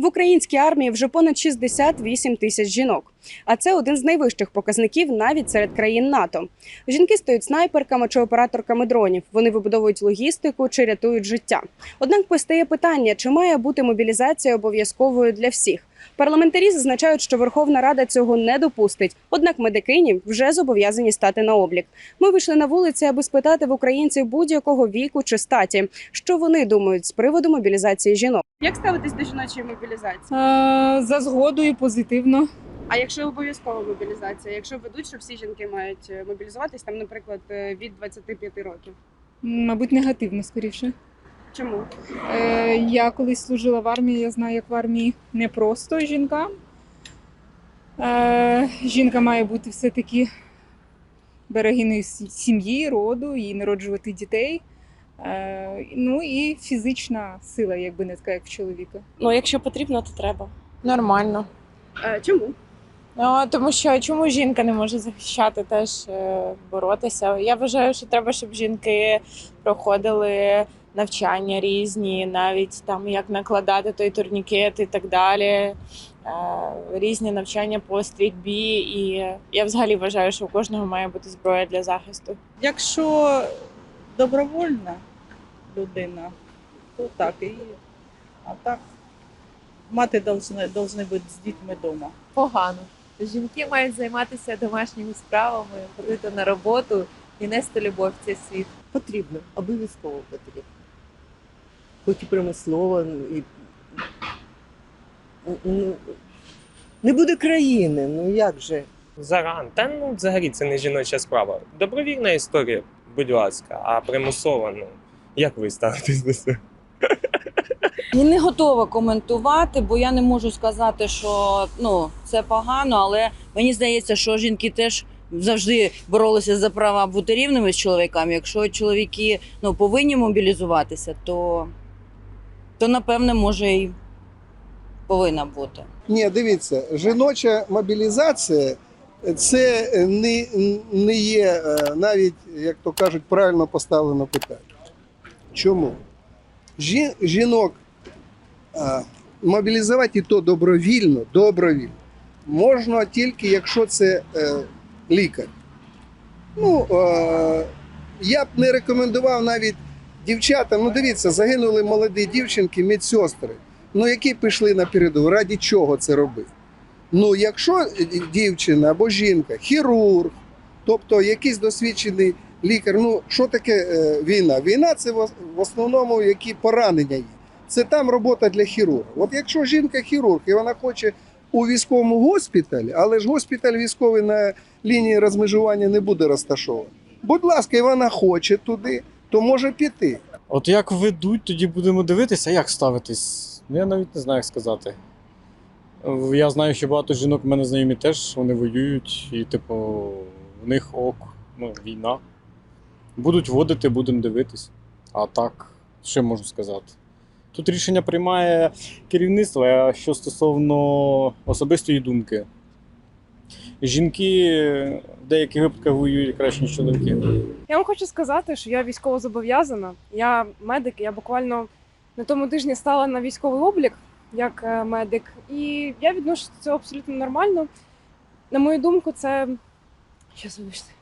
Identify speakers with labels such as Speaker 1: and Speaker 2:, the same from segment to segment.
Speaker 1: В українській армії вже понад 68 тисяч жінок, а це один з найвищих показників навіть серед країн НАТО. Жінки стають снайперками чи операторками дронів. Вони вибудовують логістику чи рятують життя. Однак постає питання, чи має бути мобілізація обов'язковою для всіх. Парламентарі зазначають, що Верховна Рада цього не допустить. Однак медикині вже зобов'язані стати на облік. Ми вийшли на вулиці, аби спитати в українців будь-якого віку чи статі, що вони думають з приводу мобілізації жінок. Як ставитись до жіночої мобілізації?
Speaker 2: А, За згодою позитивно.
Speaker 1: А якщо обов'язкова мобілізація, якщо ведуть, що всі жінки мають е, мобілізуватись, там, наприклад, е, від 25 років.
Speaker 2: Мабуть, негативно скоріше.
Speaker 1: Чому?
Speaker 2: Е, Я колись служила в армії, я знаю, як в армії непросто жінкам. Е, Жінка має бути все-таки берегиною сім'ї, роду і народжувати дітей. Е, Ну і фізична сила, якби не така, як в чоловіка.
Speaker 3: Ну, якщо потрібно, то треба.
Speaker 4: Нормально.
Speaker 1: Е, чому?
Speaker 4: Ну, тому що чому жінка не може захищати, теж е, боротися. Я вважаю, що треба, щоб жінки проходили навчання різні, навіть там як накладати той турнікет і так далі. Е, різні навчання по стрільбі. І я взагалі вважаю, що у кожного має бути зброя для захисту.
Speaker 5: Якщо добровольна людина, то так і є. А так, мати повинні бути з дітьми вдома.
Speaker 6: погано. Жінки мають займатися домашніми справами, ходити на роботу і нести любов в цей світ.
Speaker 7: Потрібно, обов'язково потрібно. Хоч і примусово, і ну, не буде країни, ну як же?
Speaker 8: Заран. Та ну взагалі це не жіноча справа. Добровільна історія, будь ласка, а примусова, ну як ви ставитесь до цього?
Speaker 9: Я не готова коментувати, бо я не можу сказати, що ну це погано, але мені здається, що жінки теж завжди боролися за права бути рівними з чоловіками. Якщо чоловіки ну повинні мобілізуватися, то, то напевне може і повинна бути.
Speaker 10: Ні, дивіться, жіноча мобілізація це не, не є е, навіть, як то кажуть, правильно поставлено питання. Чому? Жі, жінок а, мобілізувати і то добровільно, добровільно можна тільки, якщо це е, лікар. Ну, е, я б не рекомендував навіть дівчатам. Ну, дивіться, загинули молоді дівчинки, медсестри. Ну, які пішли на передову, раді чого це робити? Ну, якщо дівчина або жінка, хірург, тобто якийсь досвідчений лікар, ну що таке е, війна? Війна це в основному які поранення є. Це там робота для хірурга. От якщо жінка хірург і вона хоче у військовому госпіталі, але ж госпіталь військовий на лінії розмежування не буде розташований. Будь ласка, і вона хоче туди, то може піти.
Speaker 11: От як ведуть, тоді будемо дивитися, як ставитись. Ну, Я навіть не знаю, як сказати. Я знаю, що багато жінок в мене знайомі теж вони воюють, і, типу, в них ок, ну, війна. Будуть водити, будемо дивитись. А так, що можу сказати? Тут рішення приймає керівництво, а що стосовно особистої думки. Жінки в деяких випадках воюють краще, ніж чоловіки.
Speaker 3: Я вам хочу сказати, що я військово зобов'язана. Я медик, я буквально на тому тижні стала на військовий облік як е, медик, і я відношуся до цього абсолютно нормально. На мою думку, це. Щас, вибачте.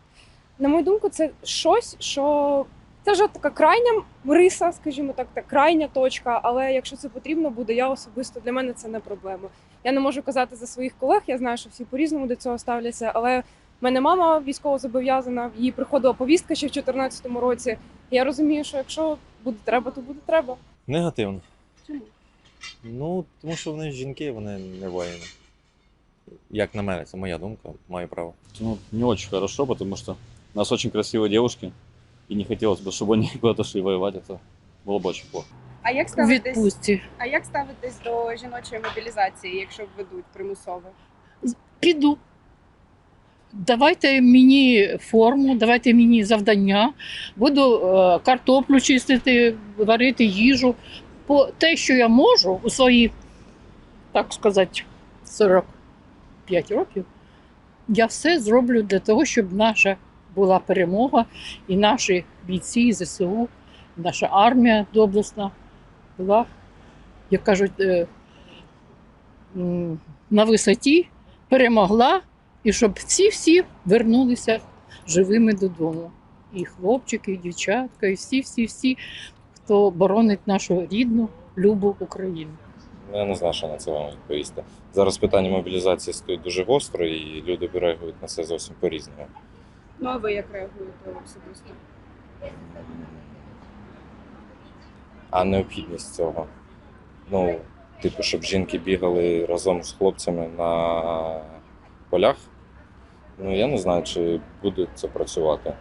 Speaker 3: На мою думку, це щось, що це вже така крайня риса, скажімо так, та крайня точка. Але якщо це потрібно буде, я особисто для мене це не проблема. Я не можу казати за своїх колег. Я знаю, що всі по-різному до цього ставляться, але в мене мама військово зобов'язана, їй приходила повістка ще в 2014 році. Я розумію, що якщо буде треба, то буде треба.
Speaker 12: Негативно.
Speaker 1: Чому?
Speaker 12: Ну, тому що вони жінки, вони не воїни. Як на мене, це моя думка, маю право.
Speaker 11: Ну, не очень хорошо, потому что у нас очень красивые девушки, и не хотелось бы, чтобы они куда-то шли воевать, это было бы очень плохо.
Speaker 1: А як ставитись,
Speaker 9: Відпустці.
Speaker 1: а як ставитись до жіночої мобілізації, якщо ведуть примусово?
Speaker 13: піду. Давайте мені форму, давайте мені завдання. Буду е, картоплю чистити, варити їжу. По те, що я можу у свої, так сказати, 45 років, я все зроблю для того, щоб наша була перемога і наші бійці ЗСУ, наша армія доблесна була, як кажуть, е, на висоті, перемогла, і щоб всі-всі вернулися живими додому. І хлопчики, і дівчатка, і всі-всі-всі, хто боронить нашу рідну, любу Україну.
Speaker 14: Ну, Я не знаю, що на це вам відповісти. Зараз питання мобілізації стоїть дуже гостро, і люди реагують на це зовсім по-різному.
Speaker 1: Ну а ви як реагуєте особисто?
Speaker 14: А необхідність цього. Ну, типу, щоб жінки бігали разом з хлопцями на полях. Ну, я не знаю, чи буде це працювати.